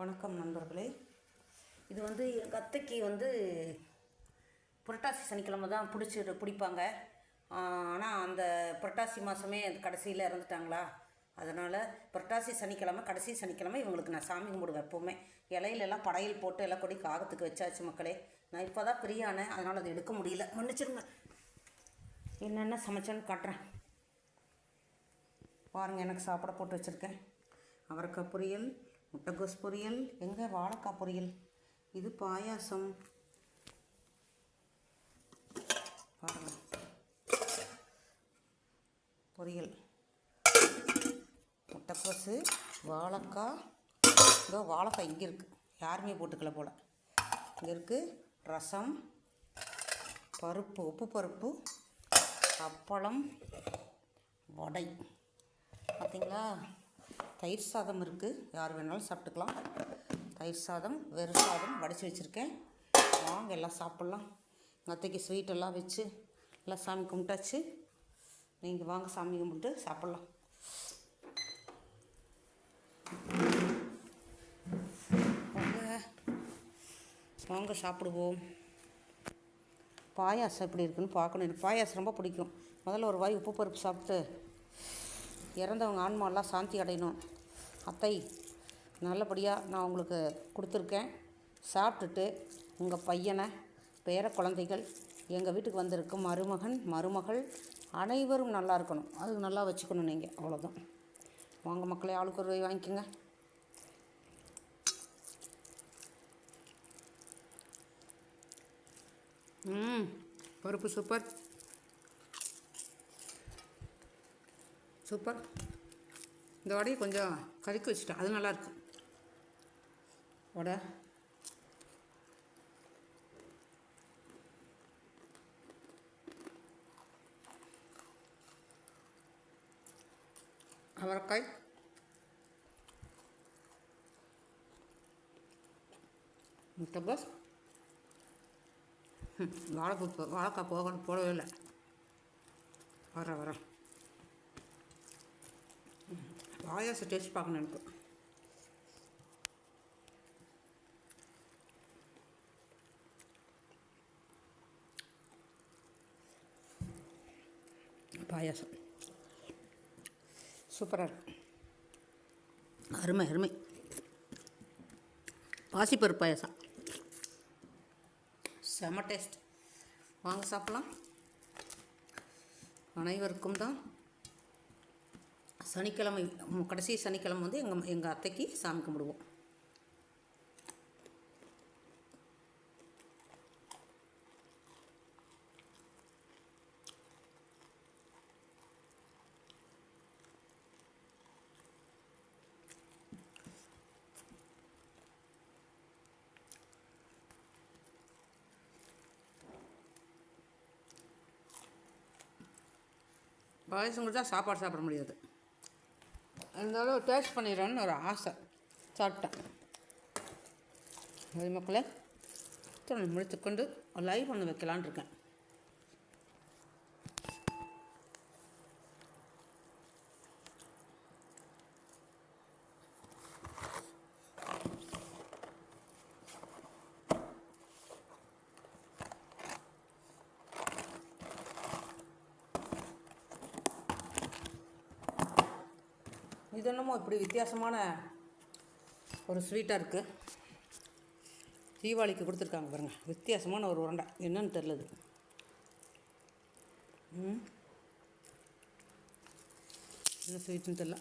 வணக்கம் நண்பர்களே. இது வந்து எங்கள் அத்தைக்கு வந்து புரட்டாசி சனிக்கிழமை தான் பிடிச்சி பிடிப்பாங்க. ஆனால் அந்த புரட்டாசி மாதமே கடைசியில் இறந்துட்டாங்களா? அதனால் புரட்டாசி சனிக்கிழமை கடைசி சனிக்கிழமை இவங்களுக்கு நான் சாமி கும்பிடுவேன் எப்போவுமே. இலையிலெல்லாம் படையல் போட்டு எல்லாம் கொடி காகத்துக்கு வச்சாச்சு மக்களே. நான் இப்போ தான் ஃப்ரீயானேன். அதனால் அதை எடுக்க முடியல. மன்னிச்சிருங்க என்னென்ன சமைச்சேன்னு காட்டுறேன். பாருங்கள் எனக்கு சாப்பிட போட்டு வச்சுருக்கேன். அவரைக்காய் பொரியல் முட்டைகோஸ் பொரியல். எங்கே? வாழைக்காய் பொரியல். இது பாயாசம். பாருங்கள் பொரியல். முட்டைக்கோசு வாழைக்காய். இதோ வாழைக்காய் இங்கே இருக்குது யாருமே போட்டுக்கல போல். இங்கே இருக்குது ரசம் பருப்பு உப்பு பருப்பு அப்பளம் வடை. பார்த்தீங்களா தயிர் சாதம் இருக்குது யார் வேணாலும் சாப்பிட்டுக்கலாம். தயிர் சாதம் வெறும் சாதம் வடித்து வச்சுருக்கேன். வாங்க எல்லாம் சாப்பிட்லாம். எங்கள் அத்தைக்கு வச்சு எல்லாம் சாமி கும்பிட்டாச்சு. நீங்கள் வாங்க சாமி கும்பிட்டு சாப்பிட்லாம். வாங்க வாங்க சாப்பிடுவோம். பாயாசம் எப்படி இருக்குன்னு பார்க்கணும். எனக்கு பாயாசம் ரொம்ப பிடிக்கும். முதல்ல ஒரு வாய் உப்பு பருப்பு சாப்பிட்டு இறந்தவங்க ஆன்மாலாம் சாந்தி அடையணும். அத்தை நல்லபடியாக நான் உங்களுக்கு கொடுத்துருக்கேன். சாப்பிட்டுட்டு உங்கள் பையனை பேர குழந்தைகள் எங்கள் வீட்டுக்கு வந்திருக்கும் மருமகன் மருமகள் அனைவரும் நல்லா இருக்கணும். அது நல்லா வச்சுக்கணும் நீங்கள் அவ்வளோதான் வாங்க மக்களே ஆளுக்கு ஒரு வாங்கிக்கோங்க. ம் பருப்பு சூப்பர். சூப்பர். இந்த வடையை கொஞ்சம் கறிக்க வச்சுட்டேன். அது நல்லாயிருக்கும் வடை. அவரைக்காய். முட்டைகோஸ் ம், வாழைப்பூ போ- வாழைக்காய் போகணும் போடவே இல்லை. வர வர பாயாசம் டேஸ்ட் பார்க்கணும் எனக்கு. பாயாசம். சூப்பராக இருக்கும் அருமை அருமை. பாசிப்பருப்பு பாயாசம். செம டேஸ்ட் வாங்க சாப்பிட்லாம். அனைவருக்கும் தான் சனிக்கிழமை கடைசி சனிக்கிழமை வந்து எங்கள் எங்கள் அத்தைக்கு சாமி கும்பிடுவோம். பாயசம் கொடுத்தா சாப்பாடு சாப்பிட முடியாது. இருந்தாலும் டேஸ்ட் பண்ணிடுறேன்னு ஒரு ஆசை. சாப்பிட்டேன். அது மக்களே முடித்துக்கொண்டு லைவ் ஒன்று வைக்கலான்னு இருக்கேன். இது என்னமோ இப்படி வித்தியாசமான ஒரு ஸ்வீட்டாக இருக்குது தீபாவளிக்கு கொடுத்துருக்காங்க பாருங்கள் வித்தியாசமான ஒரு உருண்டை. என்னன்னு தெரிலது ம். என்ன ஸ்வீட்டுன்னு தெரில